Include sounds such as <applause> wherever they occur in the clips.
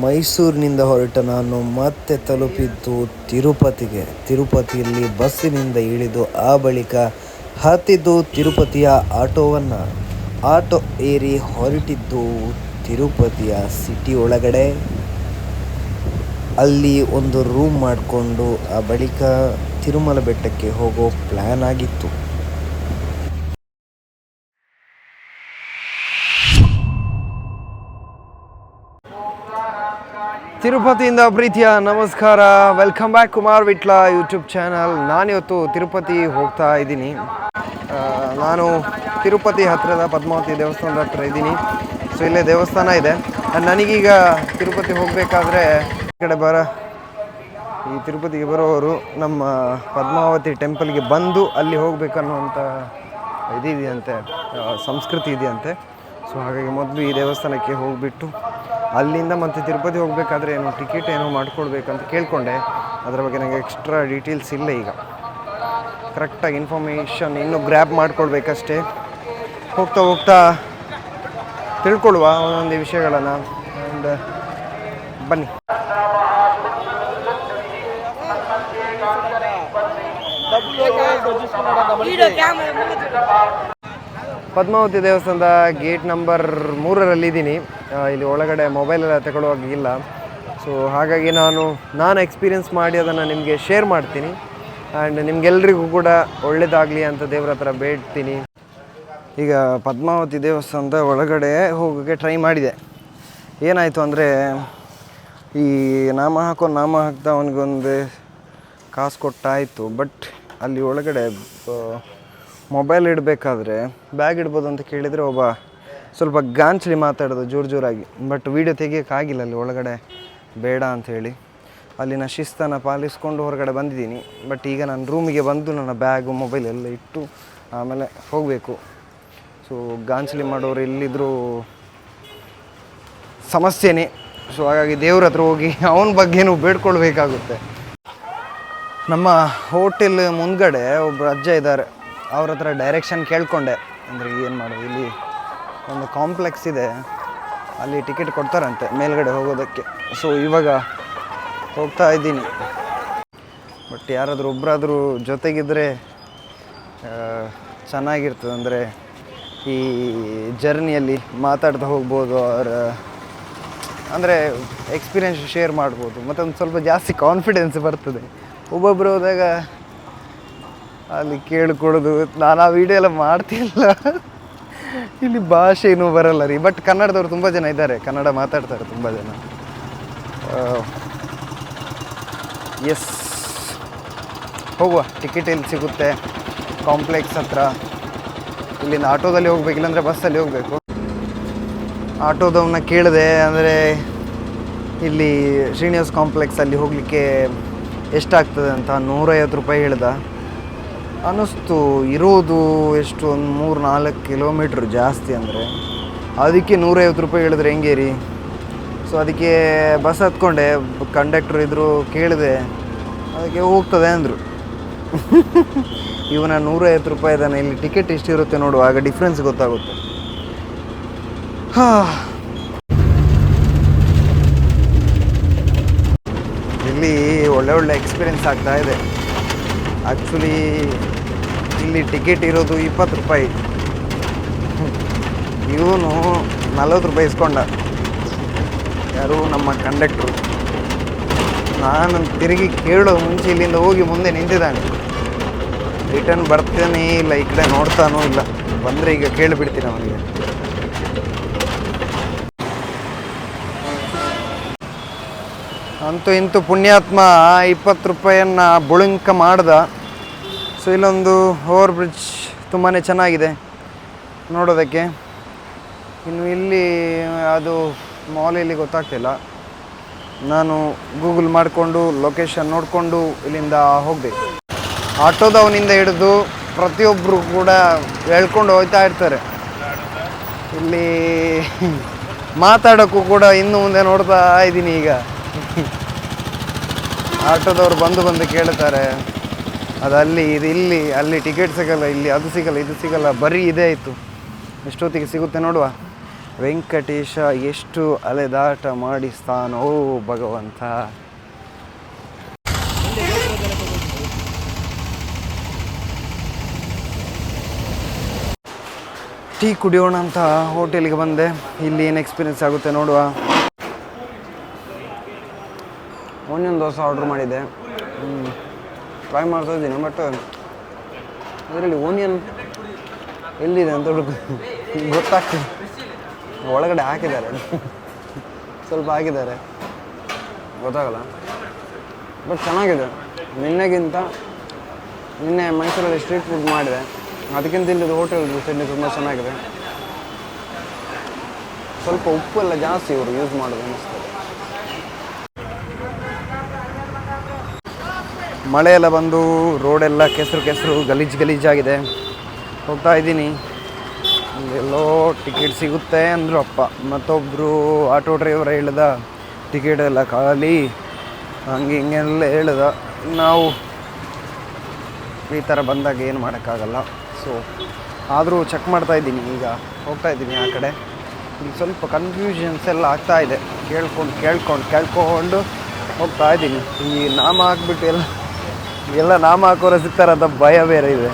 ಮೈಸೂರಿನಿಂದ ಹೊರಟ ನಾನು ಮತ್ತೆ ತಲುಪಿದ್ದು ತಿರುಪತಿಗೆ. ತಿರುಪತಿಯಲ್ಲಿ ಬಸ್ಸಿನಿಂದ ಇಳಿದು ಆ ಬಳಿಕ ಹತ್ತಿದ್ದು ತಿರುಪತಿಯ ಆಟೋವನ್ನು. ಆಟೋ ಏರಿ ಹೊರಟಿದ್ದು ತಿರುಪತಿಯ ಸಿಟಿ ಒಳಗಡೆ. ಅಲ್ಲಿ ಒಂದು ರೂಮ್ ಮಾಡಿಕೊಂಡು ಆ ಬಳಿಕ ತಿರುಮಲ ಬೆಟ್ಟಕ್ಕೆ ಹೋಗೋ ಪ್ಲ್ಯಾನ್ ಆಗಿತ್ತು. ತಿರುಪತಿಯಿಂದ ಪ್ರೀತಿಯ ನಮಸ್ಕಾರ. Welcome back Kumar Vitla YouTube channel ನಾನಿವತ್ತು ತಿರುಪತಿ ಹೋಗ್ತಾ ಇದ್ದೀನಿ. ನಾನು ತಿರುಪತಿ ಹತ್ತಿರದ ಪದ್ಮಾವತಿ ದೇವಸ್ಥಾನದ ಹತ್ರ ಇದ್ದೀನಿ. ಸೊ ಇಲ್ಲೇ ದೇವಸ್ಥಾನ ಇದೆ. ನನಗೀಗ ತಿರುಪತಿ ಹೋಗಬೇಕಾದ್ರೆ ಈ ಕಡೆ ಬರ, ಈ ತಿರುಪತಿಗೆ ಬರೋರು ನಮ್ಮ ಪದ್ಮಾವತಿ ಟೆಂಪಲ್ಗೆ ಬಂದು ಅಲ್ಲಿ ಹೋಗಬೇಕನ್ನುವಂಥ ಇದಿದೆಯಂತೆ ಸಂಸ್ಕೃತಿ ಇದೆಯಂತೆ. ಸೊ ಹಾಗಾಗಿ ಮೊದಲು ಈ ದೇವಸ್ಥಾನಕ್ಕೆ ಹೋಗಿಬಿಟ್ಟು ಅಲ್ಲಿಂದ ಮತ್ತು ತಿರುಪತಿ ಹೋಗಬೇಕಾದ್ರೆ ಏನು ಟಿಕೆಟ್ ಏನೋ ಮಾಡ್ಕೊಳ್ಬೇಕಂತ ಕೇಳಿಕೊಂಡೆ. ಅದರ ಬಗ್ಗೆ ನನಗೆ ಎಕ್ಸ್ಟ್ರಾ ಡೀಟೇಲ್ಸ್ ಇಲ್ಲ ಈಗ. ಕರೆಕ್ಟಾಗಿ ಇನ್ಫಾರ್ಮೇಷನ್ ಇನ್ನೂ ಗ್ರ್ಯಾಬ್ ಮಾಡ್ಕೊಳ್ಬೇಕಷ್ಟೇ ಹೋಗ್ತಾ ಹೋಗ್ತಾ ತಿಳ್ಕೊಳ್ಳುವ ಒಂದೊಂದು ವಿಷಯಗಳನ್ನು ಆ್ಯಂಡ್ ಬನ್ನಿ. ಪದ್ಮಾವತಿ ದೇವಸ್ಥಾನದ ಗೇಟ್ ನಂಬರ್ ಮೂರರಲ್ಲಿ ಇದ್ದೀನಿ. ಇಲ್ಲಿ ಒಳಗಡೆ ಮೊಬೈಲ್ ಎಲ್ಲ ತಗೊಳ್ಳುವಾಗಿಲ್ಲ ಸೊ ಹಾಗಾಗಿ ನಾನು ನಾನು ಎಕ್ಸ್ಪೀರಿಯನ್ಸ್ ಮಾಡಿ ಅದನ್ನು ನಿಮಗೆ ಶೇರ್ ಮಾಡ್ತೀನಿ. ಆ್ಯಂಡ್ ನಿಮ್ಗೆಲ್ರಿಗೂ ಕೂಡ ಒಳ್ಳೇದಾಗಲಿ ಅಂತ ದೇವ್ರ ಹತ್ರ ಬೇಡ್ತೀನಿ. ಈಗ ಪದ್ಮಾವತಿ ದೇವಸ್ಥಾನದ ಒಳಗಡೆ ಹೋಗೋಕ್ಕೆ ಟ್ರೈ ಮಾಡಿದೆ. ಏನಾಯಿತು ಅಂದರೆ, ಈ ನಾಮ ಹಾಕೋ ನಾಮ ಹಾಕ್ದ ಅವನಿಗೊಂದು ಕಾಸು ಕೊಟ್ಟಾಯಿತು. ಬಟ್ ಅಲ್ಲಿ ಒಳಗಡೆ ಮೊಬೈಲ್ ಇಡಬೇಕಾದ್ರೆ ಬ್ಯಾಗ್ ಇಡ್ಬೋದು ಅಂತ ಕೇಳಿದರೆ ಒಬ್ಬ ಸ್ವಲ್ಪ ಗಾಂಚಲಿ ಮಾತಾಡೋದು, ಜೋರು ಜೋರಾಗಿ. ಬಟ್ ವೀಡಿಯೋ ತೆಗಿಯೋಕ್ಕಾಗಿಲ್ಲ ಅಲ್ಲಿ, ಒಳಗಡೆ ಬೇಡ ಅಂಥೇಳಿ ಅಲ್ಲಿನ ಶಿಸ್ತನ್ನು ಪಾಲಿಸ್ಕೊಂಡು ಹೊರಗಡೆ ಬಂದಿದ್ದೀನಿ. ಬಟ್ ಈಗ ನಾನು ರೂಮಿಗೆ ಬಂದು ನನ್ನ ಬ್ಯಾಗು ಮೊಬೈಲ್ ಎಲ್ಲ ಇಟ್ಟು ಆಮೇಲೆ ಹೋಗಬೇಕು. ಸೊ ಗಾಂಚಲಿ ಮಾಡೋರು ಎಲ್ಲಿದ್ದರೂ ಸಮಸ್ಯೆನೇ. ಸೊ ಹಾಗಾಗಿ ದೇವ್ರ ಹತ್ರ ಹೋಗಿ ಅವನ ಬಗ್ಗೆನೂ ಬೇಡ್ಕೊಳ್ಬೇಕಾಗುತ್ತೆ. ನಮ್ಮ ಹೋಟೆಲ್ ಮುಂದ್ಗಡೆ ಒಬ್ಬರು ಅಜ್ಜ ಇದ್ದಾರೆ. ಅವ್ರ ಹತ್ರ ಡೈರೆಕ್ಷನ್ ಕೇಳಿಕೊಂಡೆ. ಅಂದರೆ ಏನು ಮಾಡೋದು, ಇಲ್ಲಿ ಒಂದು ಕಾಂಪ್ಲೆಕ್ಸ್ ಇದೆ. ಅಲ್ಲಿ ಟಿಕೆಟ್ ಕೊಡ್ತಾರಂತೆ ಮೇಲ್ಗಡೆ ಹೋಗೋದಕ್ಕೆ. ಸೊ ಇವಾಗ ಹೋಗ್ತಾ ಇದ್ದೀನಿ. ಬಟ್ ಯಾರಾದರೂ ಒಬ್ಬರಾದರೂ ಜೊತೆಗಿದ್ದರೆ ಚೆನ್ನಾಗಿರ್ತದೆ. ಅಂದರೆ ಈ ಜರ್ನಿಯಲ್ಲಿ ಮಾತಾಡ್ತಾ ಹೋಗ್ಬೋದು ಅವರ, ಅಂದರೆ ಎಕ್ಸ್ಪೀರಿಯನ್ಸ್ ಶೇರ್ ಮಾಡ್ಬೋದು. ಮತ್ತೊಂದು ಸ್ವಲ್ಪ ಜಾಸ್ತಿ ಕಾನ್ಫಿಡೆನ್ಸ್ ಬರ್ತದೆ. ಒಬ್ಬೊಬ್ಬರು ಹೋದಾಗ ಅಲ್ಲಿ ಕೇಳ್ಕೊಳ್ಳೋದು. ನಾನು ಆ ವಿಡಿಯೋ ಎಲ್ಲ ಮಾಡ್ತಿಲ್ಲ. ಇಲ್ಲಿ ಭಾಷೆ ಏನೂ ಬರಲ್ಲ ರೀ. ಬಟ್ ಕನ್ನಡದವ್ರು ತುಂಬ ಜನ ಇದ್ದಾರೆ. ಕನ್ನಡ ಮಾತಾಡ್ತಾರೆ ತುಂಬ ಜನ. ಎಸ್ ಹೋಗುವ. ಟಿಕೆಟ್ ಎಲ್ಲಿ ಸಿಗುತ್ತೆ? ಕಾಂಪ್ಲೆಕ್ಸ್ ಹತ್ರ. ಇಲ್ಲಿಂದ ಆಟೋದಲ್ಲಿ ಹೋಗ್ಬೇಕು, ಇಲ್ಲಾಂದರೆ ಬಸ್ಸಲ್ಲಿ ಹೋಗಬೇಕು. ಆಟೋದವನ್ನ ಕೇಳಿದೆ ಅಂದರೆ ಇಲ್ಲಿ ಶ್ರೀನಿವಾಸ್ ಕಾಂಪ್ಲೆಕ್ಸಲ್ಲಿ ಹೋಗಲಿಕ್ಕೆ ಎಷ್ಟಾಗ್ತದೆ ಅಂತ ನೂರೈವತ್ತು ರೂಪಾಯಿ ಹೇಳ್ದ. ಅನ್ನಿಸ್ತು ಇರೋದು ಎಷ್ಟು? ಒಂದು ಮೂರು, ನಾಲ್ಕು ಕಿಲೋಮೀಟ್ರ್ ಜಾಸ್ತಿ ಅಂದರೆ. ಅದಕ್ಕೆ ನೂರೈವತ್ತು ರೂಪಾಯಿ ಹೇಳಿದ್ರೆ ಹೆಂಗೆ ರೀ? ಸೊ ಅದಕ್ಕೆ ಬಸ್ ಹತ್ಕೊಂಡೆ. ಕಂಡಕ್ಟ್ರ್ ಇದ್ದರು ಕೇಳಿದೆ. ಅದಕ್ಕೆ ಹೋಗ್ತದೆ ಅಂದರು. ಇವನ ನೂರೈವತ್ತು ರೂಪಾಯಿ ಇದ್ದಾನೆ. ಇಲ್ಲಿ ಟಿಕೆಟ್ ಎಷ್ಟಿರುತ್ತೆ ನೋಡು, ಆಗ ಡಿಫ್ರೆನ್ಸ್ ಗೊತ್ತಾಗುತ್ತೆ. ಹಾಂ. ಇಲ್ಲಿ ಒಳ್ಳೆ ಒಳ್ಳೆ ಎಕ್ಸ್ಪೀರಿಯೆನ್ಸ್ ಆಗ್ತಾ ಇದೆ. ಆ್ಯಕ್ಚುಲಿ ಇಲ್ಲಿ ಟಿಕೆಟ್ ಇರೋದು ಇಪ್ಪತ್ತು ರೂಪಾಯಿ. ಇವನು ನಲ್ವತ್ತು ರೂಪಾಯಿ ಇಸ್ಕೊಂಡ. ಯಾರು ನಮ್ಮ ಕಂಡಕ್ಟ್ರು ನಾನು ತಿರುಗಿ ಕೇಳೋ ಮುಂಚೆ ಇಲ್ಲಿಂದ ಹೋಗಿ ಮುಂದೆ ನಿಂತಿದ್ದಾನೆ. ರಿಟರ್ನ್ ಬರ್ತಾನೆ ಇಲ್ಲ, ಈ ಕಡೆ ನೋಡ್ತಾನೂ ಇಲ್ಲ. ಬಂದರೆ ಈಗ ಕೇಳಿಬಿಡ್ತೀನಿ ಅವನಿಗೆ. ಅಂತೂ ಇಂತೂ ಪುಣ್ಯಾತ್ಮ ಇಪ್ಪತ್ತು ರೂಪಾಯಿಯನ್ನು ಬುಳುಂಕ ಮಾಡ್ದ. ಸೊ ಇಲ್ಲೊಂದು ಓವರ್ ಬ್ರಿಡ್ಜ್ ತುಂಬಾ ಚೆನ್ನಾಗಿದೆ ನೋಡೋದಕ್ಕೆ. ಇನ್ನು ಇಲ್ಲಿ ಅದು ಮಾಲ್ ಇಲ್ಲಿ ಗೊತ್ತಾಗ್ತಿಲ್ಲ. ನಾನು ಗೂಗಲ್ ಮಾಡಿಕೊಂಡು ಲೊಕೇಶನ್ ನೋಡಿಕೊಂಡು ಇಲ್ಲಿಂದ ಹೋಗಬೇಕು. ಆಟೋದವನಿಂದ ಹಿಡಿದು ಪ್ರತಿಯೊಬ್ಬರು ಕೂಡ ಹೇಳ್ಕೊಂಡು ಹೋಗ್ತಾ ಇರ್ತಾರೆ. ಇಲ್ಲಿ ಮಾತಾಡೋಕ್ಕೂ ಕೂಡ ಇನ್ನು ಮುಂದೆ ನೋಡ್ತಾ ಇದ್ದೀನಿ ಈಗ. ಆಟೋದವ್ರು ಬಂದು ಬಂದು ಕೇಳ್ತಾರೆ. ಅದು ಅಲ್ಲಿ ಇದು ಇಲ್ಲಿ, ಅಲ್ಲಿ ಟಿಕೆಟ್ ಸಿಗಲ್ಲ, ಇಲ್ಲಿ ಅದು ಸಿಗಲ್ಲ, ಇದು ಸಿಗಲ್ಲ, ಬರೀ ಇದೇ ಆಯಿತು ಎಷ್ಟೊತ್ತಿಗೆ ಸಿಗುತ್ತೆ ನೋಡುವ. ವೆಂಕಟೇಶ ಎಷ್ಟು ಅಲೆದಾಟ ಮಾಡಿಸ್ತಾನೋ ಭಗವಂತ. ಟೀ ಕುಡಿಯೋಣ ಅಂತ ಹೋಟೆಲ್ಗೆ ಬಂದೆ. ಇಲ್ಲಿ ಏನು ಎಕ್ಸ್ಪೀರಿಯನ್ಸ್ ಆಗುತ್ತೆ ನೋಡುವ. ಒಂದೊಂದು ದೋಸೆ ಆರ್ಡ್ರ್ ಮಾಡಿದ್ದೆ. ಟ್ರೈ ಮಾಡ್ತಾ ಇದ್ದೀನಿ ಬಟ್ ಅದರಲ್ಲಿ ಓನಿಯನ್ ಎಲ್ಲಿದೆ ಅಂತ ಗೊತ್ತಾಗ್ತದೆ ಒಳಗಡೆ ಹಾಕಿದ್ದಾರೆ. ಸ್ವಲ್ಪ ಹಾಕಿದ್ದಾರೆ. ಗೊತ್ತಾಗಲ್ಲ. ಬಟ್ ಚೆನ್ನಾಗಿದೆ. ನಿನ್ನೆಗಿಂತ, ನಿನ್ನೆ ಮೈಸೂರಲ್ಲಿ ಸ್ಟ್ರೀಟ್ ಫುಡ್ ಮಾಡಿದೆ. ಅದಕ್ಕಿಂತ ಇಲ್ಲಿದ್ದು ಹೋಟೆಲ್ ತಿಂಡಿ ತುಂಬ ಚೆನ್ನಾಗಿದೆ. ಸ್ವಲ್ಪ ಉಪ್ಪು ಎಲ್ಲ ಜಾಸ್ತಿ ಇವರು ಯೂಸ್ ಮಾಡೋದು ಅನ್ನಿಸ್ತದೆ. ಮಳೆ ಎಲ್ಲ ಬಂದು, ರೋಡೆಲ್ಲ ಕೆಸರು ಕೆಸರು ಗಲೀಜು ಗಲೀಜಾಗಿದೆ. ಹೋಗ್ತಾ ಇದ್ದೀನಿ. ಎಲ್ಲೋ ಟಿಕೆಟ್ ಸಿಗುತ್ತೆ ಅಂದರು ಅಪ್ಪ. ಮತ್ತೊಬ್ಬರು ಆಟೋ ಡ್ರೈವರ್ ಹೇಳ್ದ ಟಿಕೆಟ್ ಎಲ್ಲ ಖಾಲಿ. ಹಂಗೆ ಹಿಂಗೆಲ್ಲ ಹೇಳ್ದ. ನಾವು ಈ ಥರ ಬಂದಾಗ ಏನು ಮಾಡೋಕ್ಕಾಗಲ್ಲ. ಸೊ ಆದರೂ ಚೆಕ್ ಮಾಡ್ತಾ ಇದ್ದೀನಿ ಈಗ. ಹೋಗ್ತಾ ಇದ್ದೀನಿ ಆ ಕಡೆ. ಸ್ವಲ್ಪ ಕನ್ಫ್ಯೂಷನ್ಸ್ ಎಲ್ಲ ಆಗ್ತಾ ಇದೆ. ಕೇಳ್ಕೊಂಡು ಕೇಳ್ಕೊಂಡು ಕೇಳ್ಕೊಂಡು ಹೋಗ್ತಾ ಇದ್ದೀನಿ. ಈ ನಾಮ ಹಾಕ್ಬಿಟ್ಟು ಎಲ್ಲ ಎಲ್ಲ ನಾಮ ಹಾಕೋರೆ ಸಿಗ್ತಾರಂತ ಭಯ ಬೇರೆ ಇದೆ.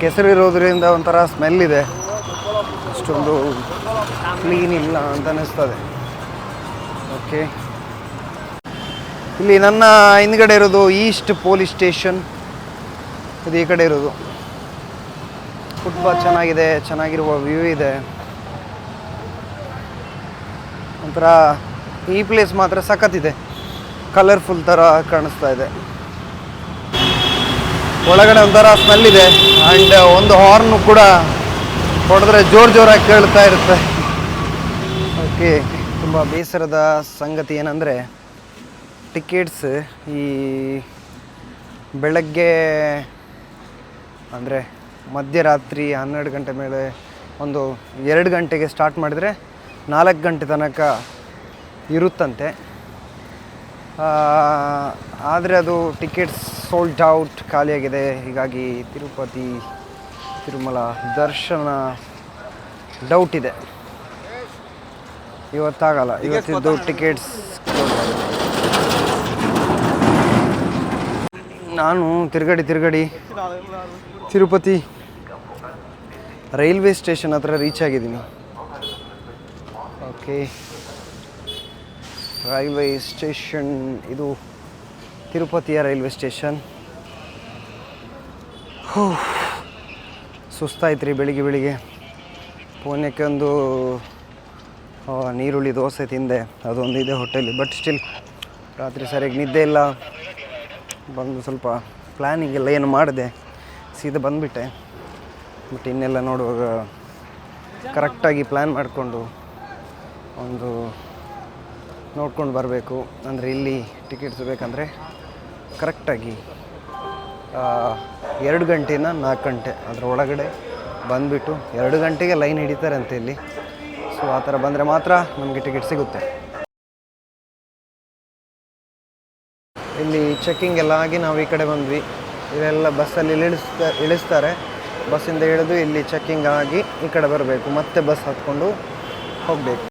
ಕೆಸರು ಇರೋದ್ರಿಂದ ಒಂಥರ ಸ್ಮೆಲ್ ಇದೆ. ಅಷ್ಟೊಂದು ಕ್ಲೀನ್ ಇಲ್ಲ ಅಂತ ಅನ್ನಿಸ್ತದೆ ಓಕೆ ಇಲ್ಲಿ ನನ್ನ ಹಿಂದ್ಗಡೆ ಇರೋದು ಈಸ್ಟ್ ಪೊಲೀಸ್ ಸ್ಟೇಷನ್ ಇದು ಈ ಕಡೆ ಇರೋದು. ಫುಟ್ಬಾಲ್ ಚೆನ್ನಾಗಿದೆ, ಚೆನ್ನಾಗಿರುವ ವ್ಯೂ ಇದೆ. ಒಂಥರ ಈ ಪ್ಲೇಸ್ ಮಾತ್ರ ಸಖತ್ತಿದೆ ಕಲರ್ಫುಲ್ ಥರ ಕಾಣಿಸ್ತಾ ಇದೆ. ಒಳಗಡೆ ಒಂಥರ ಸ್ಮೆಲ್ ಇದೆ. ಆ್ಯಂಡ್ ಒಂದು ಹಾರ್ನು ಕೂಡ ಹೊಡೆದ್ರೆ ಜೋರು ಜೋರಾಗಿ ಕೇಳ್ತಾ ಇರುತ್ತೆ. ಓಕೆ ತುಂಬ ಬೇಸರದ ಸಂಗತಿ ಏನಂದರೆ ಟಿಕೆಟ್ಸ್ ಈ ಬೆಳಗ್ಗೆ, ಅಂದರೆ ಮಧ್ಯರಾತ್ರಿ ಹನ್ನೆರಡು ಗಂಟೆ ಮೇಲೆ ಒಂದು ಎರಡು ಗಂಟೆಗೆ ಸ್ಟಾರ್ಟ್ ಮಾಡಿದರೆ ನಾಲ್ಕು ಗಂಟೆ ತನಕ ಇರುತ್ತಂತೆ. ಆದರೆ ಅದು ಟಿಕೆಟ್ಸ್ ಸೋಲ್ಡ್ ಔಟ್ ಖಾಲಿಯಾಗಿದೆ. ಹೀಗಾಗಿ ತಿರುಪತಿ ತಿರುಮಲ ದರ್ಶನ ಡೌಟ್ ಇದೆ. ಇವತ್ತಾಗಲ್ಲ. ಇವತ್ತಿದ್ದು ಟಿಕೆಟ್ಸ್ ನಾನು ತಿರುಗಡಿ ತಿರುಗಡಿ ತಿರುಪತಿ ರೈಲ್ವೆ ಸ್ಟೇಷನ್ ಹತ್ರ ರೀಚ್ ಆಗಿದ್ದೀನಿ. ಓಕೆ ರೈಲ್ವೆ ಸ್ಟೇಷನ್, ಇದು ತಿರುಪತಿಯ ರೈಲ್ವೆ ಸ್ಟೇಷನ್. ಸುಸ್ತಾಯ್ತು ರೀ ಬೆಳಿಗ್ಗೆ ಬೆಳಿಗ್ಗೆ. ಪುಣ್ಯಕ್ಕೆ ಒಂದು ನೀರುಳ್ಳಿ ದೋಸೆ ತಿಂದೆ. ಅದೊಂದು ಇದೆ ಹೋಟೆಲ್ ಬಟ್ ಸ್ಟಿಲ್ ರಾತ್ರಿ ಸರಿಯಾಗಿ ನಿದ್ದೆ ಇಲ್ಲ. ಬಂದು ಸ್ವಲ್ಪ ಪ್ಲ್ಯಾನಿಂಗ್ ಎಲ್ಲ ಏನು ಮಾಡಿದೆ. ಸೀದಾ ಬಂದುಬಿಟ್ಟೆ. ಬಟ್ ಇನ್ನೆಲ್ಲ ನೋಡುವಾಗ ಕರೆಕ್ಟಾಗಿ ಪ್ಲ್ಯಾನ್ ಮಾಡಿಕೊಂಡು ಒಂದು ನೋಡ್ಕೊಂಡು ಬರಬೇಕು. ಅಂದರೆ ಇಲ್ಲಿ ಟಿಕೆಟ್ಸ್ ಬೇಕಂದರೆ ಕರೆಕ್ಟಾಗಿ ಎರಡು ಗಂಟೆನ ನಾಲ್ಕು ಗಂಟೆ ಅದರ ಒಳಗಡೆ ಬಂದುಬಿಟ್ಟು ಎರಡು ಗಂಟೆಗೆ ಲೈನ್ ಹಿಡಿತಾರೆ ಅಂತ ಇಲ್ಲಿ. ಸೊ ಆ ಥರ ಬಂದರೆ ಮಾತ್ರ ನಮಗೆ ಟಿಕೆಟ್ ಸಿಗುತ್ತೆ. ಇಲ್ಲಿ ಚೆಕ್ಕಿಂಗ್ ಎಲ್ಲ ಆಗಿ ನಾವು ಈ ಕಡೆ ಬಂದ್ವಿ. ಇಲ್ಲೆಲ್ಲ ಬಸ್ಸಲ್ಲಿ ಇಳಿಸ್ತಾ, ಇಳಿಸ್ತಾರೆ. ಬಸ್ಸಿಂದ ಇಳಿದು ಇಲ್ಲಿ ಚೆಕ್ಕಿಂಗ್ ಆಗಿ ಈ ಕಡೆ ಬರಬೇಕು. ಮತ್ತೆ ಬಸ್ ಹತ್ಕೊಂಡು ಹೋಗಬೇಕು.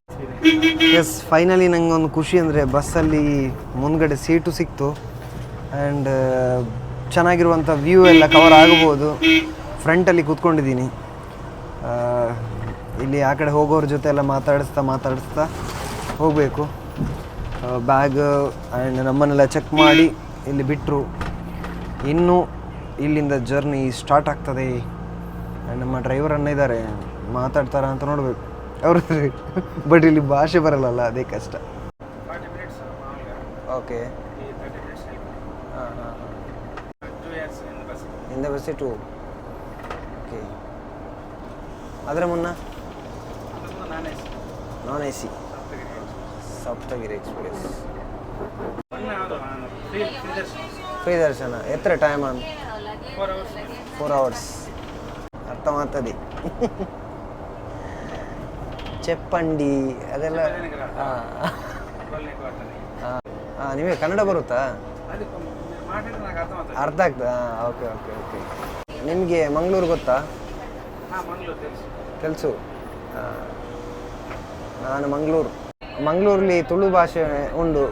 ಎಸ್ ಫೈನಲಿ ನಂಗೆ ಒಂದು ಖುಷಿ ಅಂದರೆ ಬಸ್ಸಲ್ಲಿ ಮುಂದ್ಗಡೆ ಸೀಟು ಸಿಕ್ತು. ಆ್ಯಂಡ್ ಚೆನ್ನಾಗಿರುವಂಥ ವ್ಯೂ ಎಲ್ಲ ಕವರ್ ಆಗ್ಬೋದು. ಫ್ರಂಟಲ್ಲಿ ಕೂತ್ಕೊಂಡಿದ್ದೀನಿ. ಆ, ಇಲ್ಲಿ ಆ ಕಡೆ ಹೋಗೋರ ಜೊತೆ ಎಲ್ಲ ಮಾತಾಡಿಸ್ತಾ ಮಾತಾಡಿಸ್ತಾ ಹೋಗಬೇಕು. ಬ್ಯಾಗ್ ಆ್ಯಂಡ್ ನಮ್ಮನ್ನೆಲ್ಲ ಚೆಕ್ ಮಾಡಿ ಇಲ್ಲಿ ಬಿಟ್ಟರು ಇನ್ನೂ ಇಲ್ಲಿಂದ ಜರ್ನಿ ಸ್ಟಾರ್ಟ್ ಆಗ್ತದೆ. ಆ್ಯಂಡ್ ನಮ್ಮ ಡ್ರೈವರ್ ಅನ್ನ ಇದ್ದಾರೆ ಮಾತಾಡ್ತಾರ ಅಂತ ನೋಡಬೇಕು. ಅವರು ಬಟ್ ಇಲ್ಲಿ ಭಾಷೆ ಬರಲ್ಲ ಅದೇ ಕಷ್ಟ. ಓಕೆ ಹಾಂ ಹಾಂ ಇಂದ ಬಸ್ ಟು ಓಕೆ ಅದರ ಮುನ್ನ? Non A C Saptagiri express free ದರ್ಶನ. ಎತ್ತರ ಟೈಮ್ ಅಂತ? ಫೋರ್ ಅವರ್ಸ್ ಅರ್ಥ ಮಾಡ್ತದೆ ಚೆಪ್ಪಂಡಿ ಅದೆಲ್ಲ. ಹಾಂ ನಿಮಗೆ ಕನ್ನಡ ಬರುತ್ತಾ? ಅರ್ಥ ಆಗ್ತದಾ ಓಕೆ ಓಕೆ ಓಕೆ. ನಿಮಗೆ ಮಂಗಳೂರು ಗೊತ್ತಾ? ಕೆಲಸು ನಾನು ಮಂಗಳೂರು. ಮಂಗಳೂರಲ್ಲಿ ತುಳು ಭಾಷೆ ಉಂಡು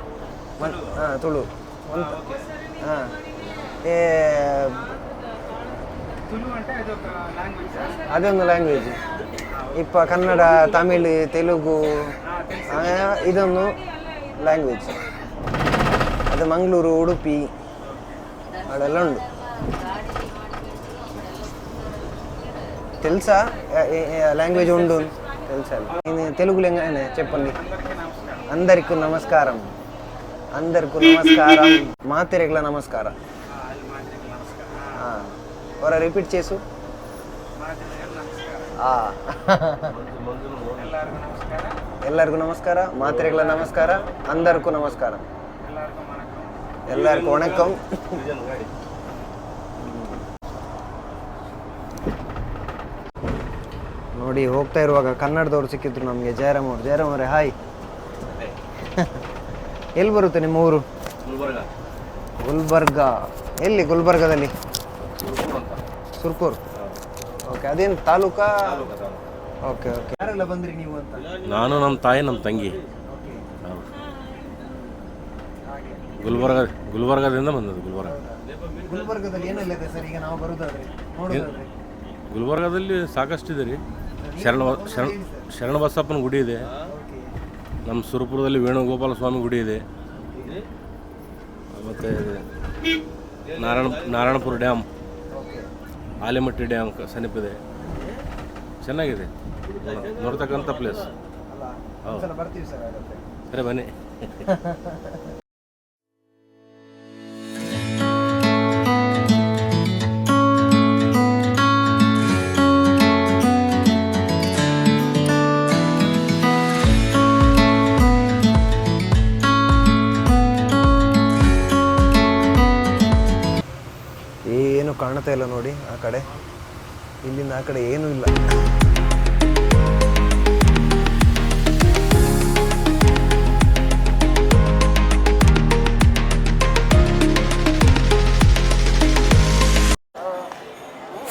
ಹಾಂ ತುಳು. ಹಾಂ ಏ ಅದೊಂದು ಲ್ಯಾಂಗ್ವೇಜ್ ಇಪ್ಪ ಕನ್ನಡ ತಮಿಳ್ ತೆಲುಗು ಆ, ಇದೊಂದು ಲ್ಯಾಂಗ್ವೇಜ್ ಅದು ಮಂಗಳೂರು ಉಡುಪಿ ಅಲ್ಲೆಲ್ಲ ಉಂಟು తెలుసా లాంగ్వేజ్ ఉండు తెలుసా నేను తెలుగులో ఎంగానే చెప్పండి అందరికీ నమస్కారం అందరికీ నమస్కారం మాతిరెగ్ల నమస్కారం ಹೊರ ರಿಪೀಟ್ చేసు ಆ. ಎಲ್ಲರಿಗೂ ನಮಸ್ಕಾರ, ಮಾತ್ರೆಗಳ ನಮಸ್ಕಾರ ಅಂದರಿಗೂ ನಮಸ್ಕಾರ. ಎಲ್ಲರಿಗೂ ವಣಕಂ ನೋಡಿ, ಹೋಗ್ತಾ ಇರುವಾಗ ಕನ್ನಡದವ್ರು ಸಿಕ್ಕಿದ್ರು ನಮಗೆ. ಜಯರಾಮ್ ಅವ್ರು, ಜಯರಾಮ್ ಅವರೇ, ಹಾಯ್. ಎಲ್ಲಿ ಬರುತ್ತೆ ನಿಮ್ಮ ಊರು? ಗುಲ್ಬರ್ಗ. ಎಲ್ಲಿ ಗುಲ್ಬರ್ಗದಲ್ಲಿ? ಸುರ್ಕೂರು ಓಕೆ ಅದೇನು ತಾಲೂಕಾ? Okay okay. ಯಾರೆಲ್ಲ ಬಂದ್ರಿ ನೀವು ಅಂತ? ನಾನು ನಮ್ಮ ತಾಯಿ ನಮ್ಮ ತಂಗಿ. ಹೌದು. ಗುಲ್ಬರ್ಗ ಗುಲ್ಬರ್ಗದಿಂದ ಬಂದದ್ದು ಗುಲ್ಬರ್ಗ. ಗುಲ್ಬರ್ಗದಲ್ಲಿ ಏನೆಲ್ಲ ಇದೆ ಸರ್? ಈಗ ನಾವು ಬರೋದಾದ್ರೆ ನೋಡೋದಾದ್ರೆ. ಗುಲ್ಬರ್ಗದಲ್ಲಿ ಸಾಕಷ್ಟಿದೆ ರೀ. ಶರಣ ಶರಣ ಶರಣ ಬಸಪ್ಪನ ಗುಡಿ ಇದೆ. ನಮ್ಮ ಸುರಪುರದಲ್ಲಿ ವೇಣುಗೋಪಾಲ ಸ್ವಾಮಿ ಗುಡಿ ಇದೆ. ಮತ್ತು ನಾರಾಯಣ ನಾರಾಯಣಪುರ ಡ್ಯಾಮ್. ಆಲಿಮಟ್ಟಿ ಡ್ಯಾಮ್ ಸಮೀಪಿದೆ ಚೆನ್ನಾಗಿದೆ. ನೋಡ- ನೋಡ್ತಕ್ಕಂಥ ಪ್ಲೇಸ್ ಹೌದು. ಸರಿ ಬನ್ನಿ. <laughs> ಇಲ್ಲಿಂದ ಆ ಕಡೆ ಏನೂ ಇಲ್ಲ.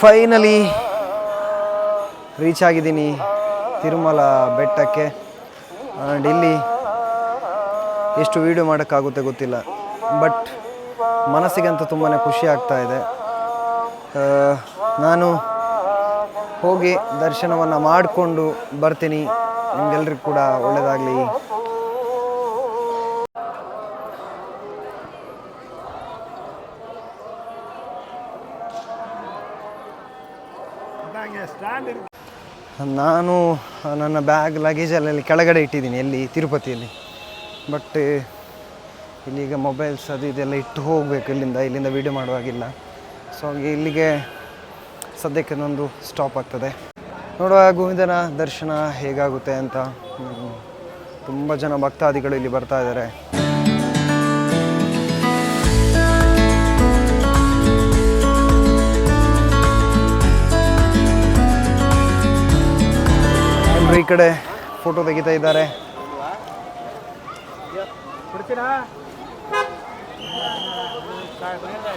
ಫೈನಲಿ ರೀಚ್ ಆಗಿದ್ದೀನಿ ತಿರುಮಲ ಬೆಟ್ಟಕ್ಕೆ. ಆ್ಯಂಡ್ ಇಲ್ಲಿ ಎಷ್ಟು ವೀಡಿಯೋ ಮಾಡೋಕ್ಕಾಗುತ್ತೆ ಗೊತ್ತಿಲ್ಲ. ಬಟ್ ಮನಸ್ಸಿಗಂತೂ ತುಂಬಾ ಖುಷಿ ಆಗ್ತಾ ಇದೆ. ನಾನು ಹೋಗಿ ದರ್ಶನವನ್ನು ಮಾಡಿಕೊಂಡು ಬರ್ತೀನಿ. ನಿಮ್ಗೆಲ್ರಿಗೂ ಕೂಡ ಒಳ್ಳೆಯದಾಗಲಿ ನಾನು ನನ್ನ ಬ್ಯಾಗ್ ಲಗೇಜಲ್ಲಿ ಕೆಳಗಡೆ ಇಟ್ಟಿದ್ದೀನಿ, ಎಲ್ಲಿ? ತಿರುಪತಿಯಲ್ಲಿ. ಬಟ್ ಇಲ್ಲಿಗೆ ಮೊಬೈಲ್ಸ್ ಅದು ಇದೆಲ್ಲ ಇಟ್ಟು ಹೋಗಬೇಕು ಇಲ್ಲಿಂದ ಇಲ್ಲಿಂದ ವೀಡಿಯೋ ಮಾಡುವಾಗಿಲ್ಲ. ಸೊ ಇಲ್ಲಿಗೆ ಸದ್ಯಕ್ಕೆ ನಂದು ಸ್ಟಾಪ್ ಆಗ್ತದೆ. ನೋಡುವ ಗೋವಿಂದನ ದರ್ಶನ ಹೇಗಾಗುತ್ತೆ ಅಂತ. ತುಂಬ ಜನ ಭಕ್ತಾದಿಗಳು ಇಲ್ಲಿ ಬರ್ತಾ ಇದ್ದಾರೆ. ಈ ಕಡೆ ಫೋಟೋ ತೆಗಿತಾ ಇದ್ದಾರೆ.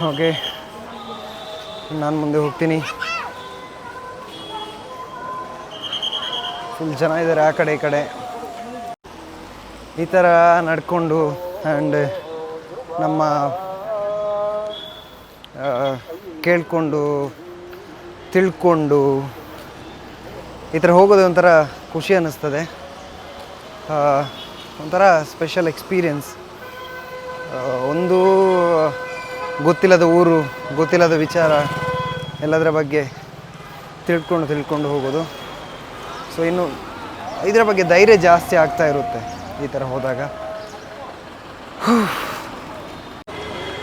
ಓಕೆ. ನಾನು ಮುಂದೆ ಹೋಗ್ತೀನಿ. ಫುಲ್ ಜನ ಇದ್ದಾರೆ ಆ ಕಡೆ ಈ ಕಡೆ. ಈ ಥರ ನಡ್ಕೊಂಡು ಆ್ಯಂಡ್ ನಮ್ಮ ಕೇಳಿಕೊಂಡು, ತಿಳ್ಕೊಂಡು ಈ ಥರ ಹೋಗೋದು ಒಂಥರ ಖುಷಿ ಅನ್ನಿಸ್ತದೆ. ಒಂಥರ ಸ್ಪೆಷಲ್ ಎಕ್ಸ್ಪೀರಿಯನ್ಸ್ ಒಂದು ಗೊತ್ತಿಲ್ಲದ ಊರು, ಗೊತ್ತಿಲ್ಲದ ವಿಚಾರ ಎಲ್ಲದರ ಬಗ್ಗೆ ತಿಳ್ಕೊಂಡು ತಿಳ್ಕೊಂಡು ಹೋಗೋದು. ಸೊ ಇನ್ನು ಇದರ ಬಗ್ಗೆ ಧೈರ್ಯ ಜಾಸ್ತಿ ಆಗ್ತಾ ಇರುತ್ತೆ ಈ ಥರ ಹೋದಾಗ.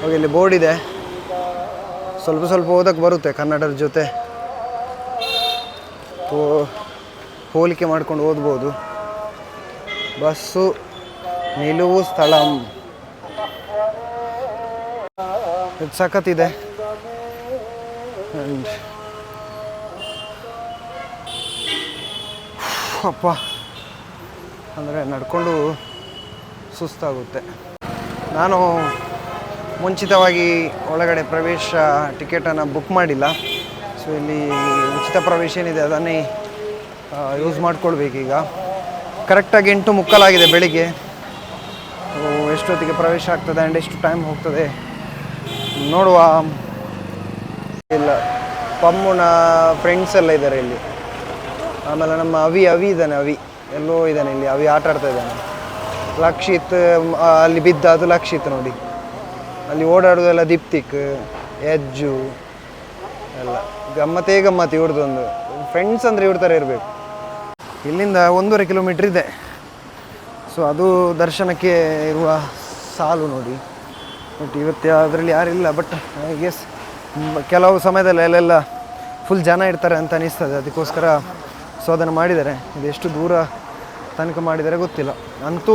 ಹೋಗಿ ಇಲ್ಲಿ ಬೋರ್ಡ್ ಇದೆ. ಸ್ವಲ್ಪ ಸ್ವಲ್ಪ ಓದಕ್ಕೆ ಬರುತ್ತೆ ಕನ್ನಡದ ಜೊತೆ. ಹೋಲಿಕೆ ಮಾಡ್ಕೊಂಡು ಓದ್ಬೋದು. ಬಸ್ಸು ನಿಲುವು ಸ್ಥಳ. ಇದು ಸಖತ್ತಿದೆ ಆ್ಯಂಡ್ ಅಪ್ಪ. ಅಂದರೆ ನಡ್ಕೊಂಡು ಸುಸ್ತಾಗುತ್ತೆ. ನಾನು ಮುಂಚಿತವಾಗಿ ಒಳಗಡೆ ಪ್ರವೇಶ ಟಿಕೆಟನ್ನು ಬುಕ್ ಮಾಡಿಲ್ಲ. ಸೊ ಇಲ್ಲಿ ಉಚಿತ ಪ್ರವೇಶ ಏನಿದೆ ಅದನ್ನೇ ಯೂಸ್ ಮಾಡ್ಕೊಳ್ಬೇಕೀಗ. ಕರೆಕ್ಟಾಗಿ ಎಂಟು ಮುಕ್ಕಲಾಗಿದೆ ಬೆಳಿಗ್ಗೆ. ಎಷ್ಟೊತ್ತಿಗೆ ಪ್ರವೇಶ ಆಗ್ತದೆ ಆ್ಯಂಡ್ ಎಷ್ಟು ಟೈಮ್ ಹೋಗ್ತದೆ ನೋಡುವ. ಇಲ್ಲ ಪಮ್ಮುನ ಫ್ರೆಂಡ್ಸ್ ಎಲ್ಲ ಇದ್ದಾರೆ ಇಲ್ಲಿ. ಆಮೇಲೆ ನಮ್ಮ ಅವಿ ಅವಿ ಇದ್ದಾನೆ, ಅವಿ. ಎಲ್ಲೋ ಇದ್ದಾನೆ ಇಲ್ಲಿ, ಅವಿ ಆಟ ಆಡ್ತಾ ಇದ್ದಾನೆ. ಲಕ್ಷಿತ್ ಅಲ್ಲಿ ಬಿದ್ದ ಅದು ಲಕ್ಷಿತ್ ನೋಡಿ. ಅಲ್ಲಿ ಓಡಾಡೋದೆಲ್ಲ ದೀಪ್ತಿಕ್ ಎಜ್ಜು ಎಲ್ಲ. ಗಮ್ಮತ್ತೇ ಗಮ್ಮತ್ತು ಇವ್ರದ್ದೊಂದು ಫ್ರೆಂಡ್ಸ್ ಅಂದರೆ ಇವ್ರ ಥರ ಇರಬೇಕು. ಇಲ್ಲಿಂದ ಒಂದೂವರೆ ಕಿಲೋಮೀಟ್ರ್ ಇದೆ. ಸೊ ಅದು ದರ್ಶನಕ್ಕೆ ಇರುವ ಸಾಲು ನೋಡಿ. ಬಟ್ ಇವತ್ತು ಅದರಲ್ಲಿ ಯಾರಿಲ್ಲ ಬಟ್ ಐ ಗೆಸ್ ಕೆಲವು ಸಮಯದಲ್ಲಿ ಅಲ್ಲೆಲ್ಲ ಫುಲ್ ಜನ ಇರ್ತಾರೆ ಅಂತ ಅನಿಸ್ತದೆ. ಅದಕ್ಕೋಸ್ಕರ ಸೊ ಅದನ್ನು ಮಾಡಿದ್ದಾರೆ. ಇದು ಎಷ್ಟು ದೂರ ತನಕ ಮಾಡಿದ್ದಾರೆ ಗೊತ್ತಿಲ್ಲ. ಅಂತೂ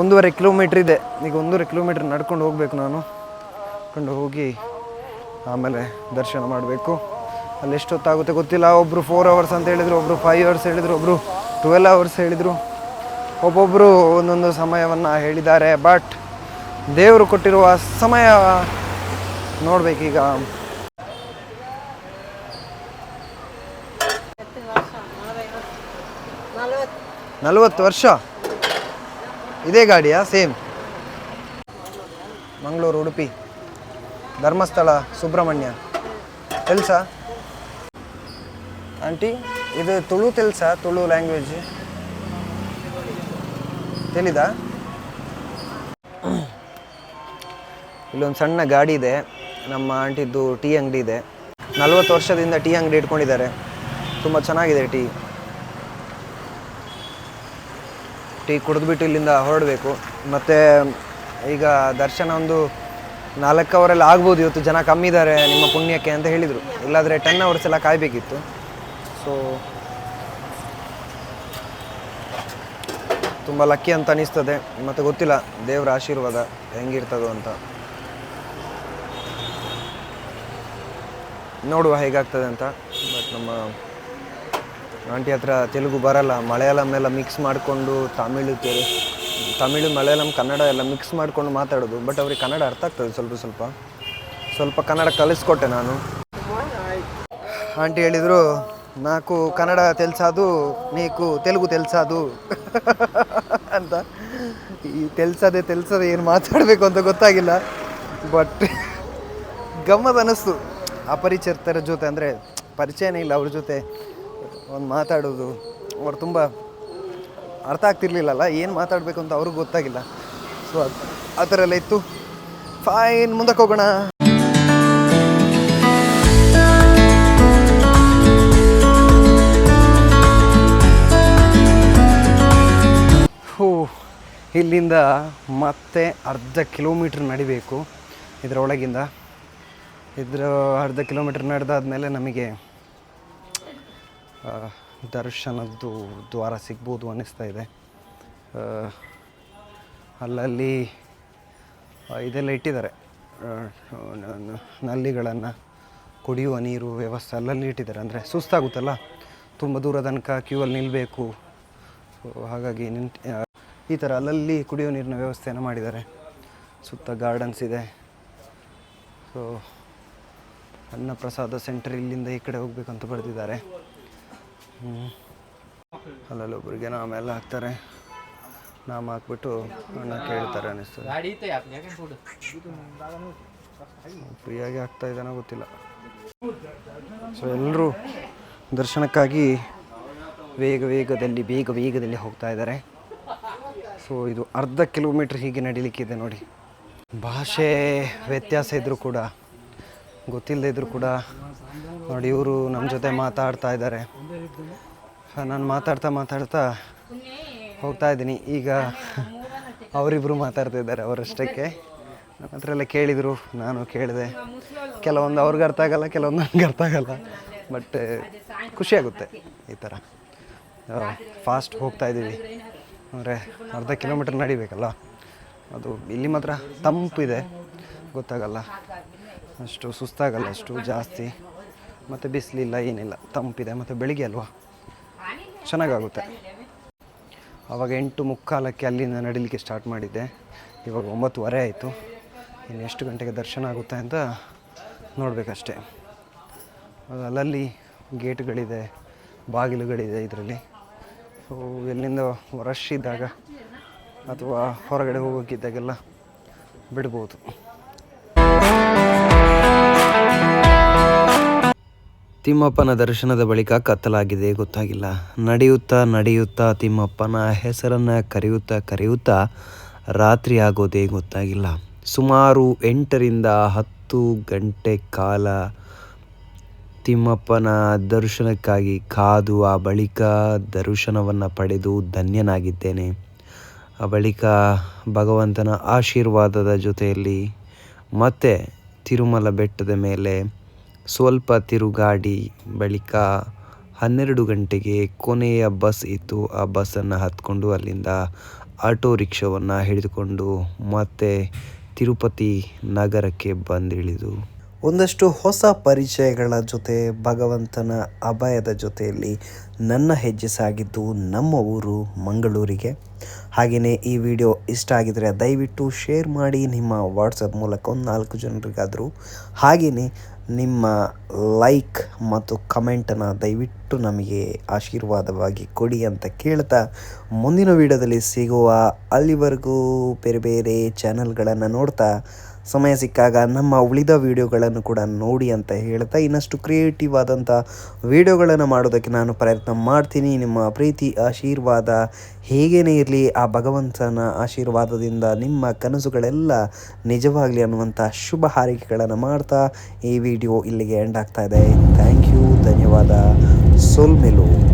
ಒಂದೂವರೆ ಕಿಲೋಮೀಟ್ರ್ ಇದೆ. ಈಗ ಒಂದೂವರೆ ಕಿಲೋಮೀಟ್ರ್ ನಡ್ಕೊಂಡು ಹೋಗಬೇಕು ನಾನು. ನಡ್ಕೊಂಡು ಹೋಗಿ ಆಮೇಲೆ ದರ್ಶನ ಮಾಡಬೇಕು. ಅಲ್ಲಿ ಎಷ್ಟೊತ್ತಾಗುತ್ತೆ ಗೊತ್ತಿಲ್ಲ. ಒಬ್ಬರು ಫೋರ್ ಅವರ್ಸ್ ಅಂತ ಹೇಳಿದರು ಒಬ್ಬರು ಫೈವ್ ಅವರ್ಸ್ ಹೇಳಿದರು ಒಬ್ಬರು ಟ್ವೆಲ್ ಅವರ್ಸ್ ಹೇಳಿದರು. ಒಬ್ಬೊಬ್ಬರು ಒಂದೊಂದು ಸಮಯವನ್ನು ಹೇಳಿದ್ದಾರೆ. ಬಟ್ ದೇವರು ಕೊಟ್ಟಿರುವ ಸಮಯ ನೋಡ್ಬೇಕೀಗ. ನಲವತ್ತು ವರ್ಷ. ಇದೇ ಗಾಡಿಯಾ? ಸೇಮ್ ಮಂಗಳೂರು, ಉಡುಪಿ. ಧರ್ಮಸ್ಥಳ, ಸುಬ್ರಹ್ಮಣ್ಯ. ತೆಲ್ಸ ಆಂಟಿ, ಇದು ತುಳು ತೆಲ್ಸ ತುಳು ಲ್ಯಾಂಗ್ವೇಜ್ ತಿಳಿದಾ? ಇಲ್ಲೊಂದು ಸಣ್ಣ ಗಾಡಿ ಇದೆ. ನಮ್ಮ ಆಂಟಿದ್ದು ಟೀ ಅಂಗಡಿ ಇದೆ. ನಲವತ್ತು ವರ್ಷದಿಂದ ಟೀ ಅಂಗಡಿ ಇಟ್ಕೊಂಡಿದ್ದಾರೆ. ತುಂಬ ಚೆನ್ನಾಗಿದೆ ಟೀ. ಟೀ ಕುಡಿದ್ಬಿಟ್ಟು ಇಲ್ಲಿಂದ ಹೊರಡಬೇಕು. ಮತ್ತು ಈಗ ದರ್ಶನ ಒಂದು ನಾಲ್ಕು ಅವರಲ್ಲಿ ಆಗ್ಬೋದು, ಇವತ್ತು ಜನ ಕಮ್ಮಿ ಇದ್ದಾರೆ ನಿಮ್ಮ ಪುಣ್ಯಕ್ಕೆ ಅಂತ ಹೇಳಿದರು. ಇಲ್ಲಾದರೆ ಟೆನ್ ಅವರ್ಸ್ ಎಲ್ಲ ಕಾಯಬೇಕಿತ್ತು. ಸೊ ತುಂಬ ಲಕ್ಕಿ ಅಂತ ಅನಿಸ್ತದೆ. ಮತ್ತು ಗೊತ್ತಿಲ್ಲ, ದೇವರ ಆಶೀರ್ವಾದ ಹೆಂಗಿರ್ತದೋ ಅಂತ. ನೋಡುವ ಹೇಗಾಗ್ತದೆ ಅಂತ. ಬಟ್ ನಮ್ಮ ಆಂಟಿ ಹತ್ರ ತೆಲುಗು ಬರಲ್ಲ, ಮಲಯಾಳಂ ಎಲ್ಲ ಮಿಕ್ಸ್ ಮಾಡಿಕೊಂಡು ತಮಿಳು ತೆಲು, ತಮಿಳು, ಮಲಯಾಳಂ, ಕನ್ನಡ ಎಲ್ಲ ಮಿಕ್ಸ್ ಮಾಡಿಕೊಂಡು ಮಾತಾಡೋದು ಬಟ್ ಅವ್ರಿಗೆ ಕನ್ನಡ ಅರ್ಥ ಆಗ್ತದೆ ಸ್ವಲ್ಪ ಸ್ವಲ್ಪ. ಸ್ವಲ್ಪ ಕನ್ನಡ ಕಲಿಸ್ಕೊಟ್ಟೆ ನಾನು. ಆಂಟಿ ಹೇಳಿದರು ನಾಲ್ಕು ಕನ್ನಡ ತೆಲ್ಸಾದು, ನೀಕು ತೆಲುಗು ತೆಲ್ಸಾದು. <laughs> ಅಂತ. ಈ ತೆಲ್ಸದೆ ತೆಲ್ಸದೆ ಏನು ಮಾತಾಡಬೇಕು ಅಂತ ಗೊತ್ತಾಗಿಲ್ಲ. ಬಟ್ ಗಮ್ಮತ್ ಅನ್ನಿಸ್ತು ಅಪರಿಚಿತರ ಜೊತೆ ಅಂದರೆ ಪರಿಚಯನೇ ಇಲ್ಲ ಅವ್ರ ಜೊತೆ. ಒಂದು ಮಾತಾಡೋದು ಅವ್ರು ತುಂಬ ಅರ್ಥ ಆಗ್ತಿರ್ಲಿಲ್ಲಲ್ಲ, ಏನು ಮಾತಾಡಬೇಕು ಅಂತ ಅವ್ರಿಗೆ ಗೊತ್ತಾಗಿಲ್ಲ. ಸೊ ಅದು ಆ ಥರ ಎಲ್ಲ ಇತ್ತು. ಫೈನ್ ಮುಂದಕ್ಕೆ ಹೋಗೋಣ. ಹೋ, ಇಲ್ಲಿಂದ ಮತ್ತೆ ಅರ್ಧ ಕಿಲೋಮೀಟ್ರ್ ನಡಿಬೇಕು ಇದರ ಒಳಗಿಂದ ಇದರ ಅರ್ಧ ಕಿಲೋಮೀಟ್ರ್ ನಡೆದಾದ್ಮೇಲೆ ನಮಗೆ ದರ್ಶನದ್ದು ದ್ವಾರ ಸಿಗ್ಬೋದು ಅನ್ನಿಸ್ತಾ ಇದೆ. ಅಲ್ಲಲ್ಲಿ ಇದೆಲ್ಲ ಇಟ್ಟಿದ್ದಾರೆ. ನಲ್ಲಿಗಳನ್ನು ಕುಡಿಯುವ ನೀರು ವ್ಯವಸ್ಥೆ ಅಲ್ಲಲ್ಲಿ ಇಟ್ಟಿದ್ದಾರೆ. ಅಂದರೆ ಸುಸ್ತಾಗುತ್ತಲ್ಲ? ತುಂಬ ದೂರ ತನಕ ಕ್ಯೂ ಅಲ್ಲಿ ನಿಲ್ಲಬೇಕು ಹಾಗಾಗಿ ನಿಂತು ಈ ಥರ ಅಲ್ಲಲ್ಲಿ ಕುಡಿಯುವ ನೀರಿನ ವ್ಯವಸ್ಥೆಯನ್ನು ಮಾಡಿದ್ದಾರೆ. ಸುತ್ತ ಗಾರ್ಡನ್ಸ್ ಇದೆ. ಸೊ ಅನ್ನಪ್ರಸಾದ ಸೆಂಟರ್ ಇಲ್ಲಿಂದ ಈ ಕಡೆ ಹೋಗಬೇಕಂತ ಬರೆದಿದ್ದಾರೆ. ಅಲ್ಲಲ್ಲಿ ಒಬ್ಬರಿಗೆ ನಾಮ ಎಲ್ಲ ಹಾಕ್ತಾರೆ. ನಾಮ ಹಾಕ್ಬಿಟ್ಟು ಅಣ್ಣ ಕೇಳ್ತಾರೆ ಅನಿಸ್ತದೆ. ಫ್ರೀಯಾಗಿ ಆಗ್ತಾ ಇದ್ದಾನೋ ಗೊತ್ತಿಲ್ಲ. ಸೊ ಎಲ್ಲರೂ ದರ್ಶನಕ್ಕಾಗಿ ವೇಗ ವೇಗದಲ್ಲಿ ಬೇಗ ವೇಗದಲ್ಲಿ ಹೋಗ್ತಾ ಇದ್ದಾರೆ. ಸೊ ಇದು ಅರ್ಧ ಕಿಲೋಮೀಟ್ರ್ ಹೀಗೆ ನಡಿಲಿಕ್ಕಿದೆ ನೋಡಿ. ಭಾಷೆ ವ್ಯತ್ಯಾಸ ಇದ್ದರೂ ಕೂಡ ಗೊತ್ತಿಲ್ಲದೆ ಇದ್ದರೂ ಕೂಡ ನೋಡಿ ಇವರು ನಮ್ಮ ಜೊತೆ ಮಾತಾಡ್ತಾ ಇದ್ದಾರೆ. ನಾನು ಮಾತಾಡ್ತಾ ಮಾತಾಡ್ತಾ ಹೋಗ್ತಾ ಇದ್ದೀನಿ. ಈಗ ಅವರಿಬ್ಬರು ಮಾತಾಡ್ತಾ ಇದ್ದಾರೆ ಅವರಷ್ಟಕ್ಕೆ. ನನ್ನ ಹತ್ರ ಎಲ್ಲ ಕೇಳಿದರು, ನಾನು ಕೇಳಿದೆ. ಕೆಲವೊಂದು ಅವ್ರಿಗೆ ಅರ್ಥ ಆಗಲ್ಲ, ಕೆಲವೊಂದು ನನಗೆ ಅರ್ಥ ಆಗಲ್ಲ. ಬಟ್ ಖುಷಿಯಾಗುತ್ತೆ ಈ ಥರ. ಫಾಸ್ಟ್ ಹೋಗ್ತಾ ಇದ್ದೀವಿ. ಅಂದರೆ ಅರ್ಧ ಕಿಲೋಮೀಟ್ರ್ ನಡಿಬೇಕಲ್ಲ? ಅದು ಇಲ್ಲಿ ಮಾತ್ರ ತಂಪಿದೆ. ಗೊತ್ತಾಗಲ್ಲ. ಅಷ್ಟು ಸುಸ್ತಾಗಲ್ಲ, ಅಷ್ಟು ಜಾಸ್ತಿ. ಮತ್ತು ಬಿಸಿಲಿಲ್ಲ, ಏನಿಲ್ಲ. ತಂಪಿದೆ, ಮತ್ತು ಬೆಳಿಗ್ಗೆ ಅಲ್ವಾ? ಚೆನ್ನಾಗಾಗುತ್ತೆ. ಆವಾಗ ಎಂಟು ಮುಕ್ಕಾಲಕ್ಕೆ ಅಲ್ಲಿಂದ ನಡಿಲಿಕ್ಕೆ ಸ್ಟಾರ್ಟ್ ಮಾಡಿದ್ದೆ. ಇವಾಗ ಒಂಬತ್ತುವರೆ ಆಯಿತು. ಇನ್ನು ಎಷ್ಟು ಗಂಟೆಗೆ ದರ್ಶನ ಆಗುತ್ತೆ ಅಂತ ನೋಡಬೇಕಷ್ಟೆ. ಅಲ್ಲಲ್ಲಿ ಗೇಟ್ಗಳಿದೆ, ಬಾಗಿಲುಗಳಿದೆ ಇದರಲ್ಲಿ. ಸೊ ಎಲ್ಲಿಂದ ರಶ್ ಇದ್ದಾಗ ಅಥವಾ ಹೊರಗಡೆ ಹೋಗೋಕ್ಕಿದ್ದಾಗೆಲ್ಲ ಬಿಡ್ಬೋದು. ತಿಮ್ಮಪ್ಪನ ದರ್ಶನದ ಬಳಿಕ ಕತ್ತಲಾಗಿದೆ, ಗೊತ್ತಾಗಿಲ್ಲ. ನಡೆಯುತ್ತಾ ನಡೆಯುತ್ತಾ ತಿಮ್ಮಪ್ಪನ ಹೆಸರನ್ನು ಕರೆಯುತ್ತಾ ಕರೆಯುತ್ತಾ ರಾತ್ರಿ ಆಗೋದೇ ಗೊತ್ತಾಗಿಲ್ಲ. ಸುಮಾರು ಎಂಟರಿಂದ ಹತ್ತು ಗಂಟೆ ಕಾಲ ತಿಮ್ಮಪ್ಪನ ದರ್ಶನಕ್ಕಾಗಿ ಕಾದು ಆ ಬಳಿಕ ದರ್ಶನವನ್ನು ಪಡೆದು ಧನ್ಯನಾಗಿದ್ದೇನೆ. ಆ ಬಳಿಕ ಭಗವಂತನ ಆಶೀರ್ವಾದದ ಜೊತೆಯಲ್ಲಿ ಮತ್ತೆ ತಿರುಮಲ ಬೆಟ್ಟದ ಮೇಲೆ ಸ್ವಲ್ಪ ತಿರುಗಾಡಿ ಬಳಿಕ ಹನ್ನೆರಡು ಗಂಟೆಗೆ ಕೊನೆಯ ಬಸ್ ಇತ್ತು. ಆ ಬಸ್ಸನ್ನು ಹತ್ಕೊಂಡು ಅಲ್ಲಿಂದ ಆಟೋ ರಿಕ್ಷಾವನ್ನು ಹಿಡಿದುಕೊಂಡು ಮತ್ತೆ ತಿರುಪತಿ ನಗರಕ್ಕೆ ಬಂದಿಳಿದು. ಒಂದಷ್ಟು ಹೊಸ ಪರಿಚಯಗಳ ಜೊತೆ, ಭಗವಂತನ ಅಭಯದ ಜೊತೆಯಲ್ಲಿ ನನ್ನ ಹೆಜ್ಜೆ ಸಾಗಿದ್ದು ನಮ್ಮ ಊರು ಮಂಗಳೂರಿಗೆ. ಹಾಗೆಯೇ ಈ ವಿಡಿಯೋ ಇಷ್ಟ ಆಗಿದರೆ ದಯವಿಟ್ಟು ಶೇರ್ ಮಾಡಿ, ನಿಮ್ಮ ವಾಟ್ಸಪ್ ಮೂಲಕ ಒಂದು ನಾಲ್ಕು ಜನರಿಗಾದರೂ ಹಾಗೆಯೇ ನಿಮ್ಮ ಲೈಕ್ ಮತ್ತು ಕಮೆಂಟನ್ನು ದಯವಿಟ್ಟು ನಮಗೆ ಆಶೀರ್ವಾದವಾಗಿ ಕೊಡಿ ಅಂತ ಕೇಳ್ತಾ ಮುಂದಿನ ವಿಡಿಯೋದಲ್ಲಿ ಸಿಗುವ ಅಲ್ಲಿವರೆಗೂ ಬೇರೆ ಬೇರೆ ಚಾನಲ್ಗಳನ್ನು ನೋಡ್ತಾ ಸಮಯ ಸಿಕ್ಕಾಗ ನಮ್ಮ ಉಳಿದ ವಿಡಿಯೋಗಳನ್ನು ಕೂಡ ನೋಡಿ ಅಂತ ಹೇಳ್ತಾ ಇನ್ನಷ್ಟು ಕ್ರಿಯೇಟಿವ್ ಆದಂಥ ವಿಡಿಯೋಗಳನ್ನು ಮಾಡೋದಕ್ಕೆ ನಾನು ಪ್ರಯತ್ನ ಮಾಡ್ತೀನಿ. ನಿಮ್ಮ ಪ್ರೀತಿ, ಆಶೀರ್ವಾದ ಹೇಗೇನೇ ಇರಲಿ, ಆ ಭಗವಂತನ ಆಶೀರ್ವಾದದಿಂದ ನಿಮ್ಮ ಕನಸುಗಳೆಲ್ಲ ನಿಜವಾಗಲಿ ಅನ್ನುವಂಥ ಶುಭ ಹಾರೈಕೆಗಳನ್ನು ಮಾಡ್ತಾ ಈ ವಿಡಿಯೋ ಇಲ್ಲಿಗೆ ಎಂಡ್ ಆಗ್ತಾ ಇದೆ. ಥ್ಯಾಂಕ್ ಯು ಧನ್ಯವಾದ. ಸೋಲ್ಮೆಲು.